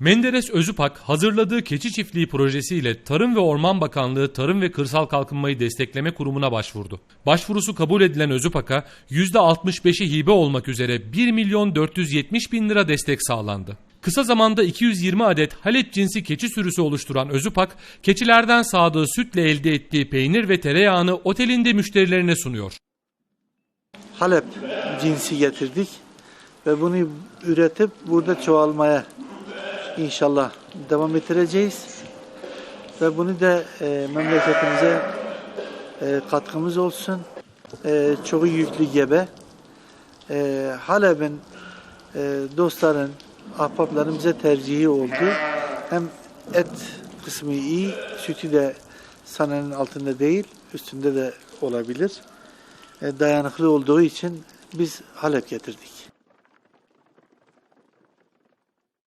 Menderes Özüpak hazırladığı keçi çiftliği projesiyle Tarım ve Orman Bakanlığı Tarım ve Kırsal Kalkınmayı Destekleme Kurumu'na başvurdu. Başvurusu kabul edilen Özüpak'a %65'i hibe olmak üzere 1 milyon 470 bin lira destek sağlandı. Kısa zamanda 220 adet Halep cinsi keçi sürüsü oluşturan Özüpak, keçilerden sağdığı sütle elde ettiği peynir ve tereyağını otelinde müşterilerine sunuyor. Halep cinsi getirdik ve bunu üretip burada çoğalmaya inşallah devam ettireceğiz. Ve bunu da e, memleketimize e, katkımız olsun. E, çok yüklü gebe. E, Halep'in e, dostların, ahbapların bize tercihi oldu. Hem et kısmı iyi, sütü de sananın altında değil, üstünde de olabilir. E, dayanıklı olduğu için biz Halep getirdik.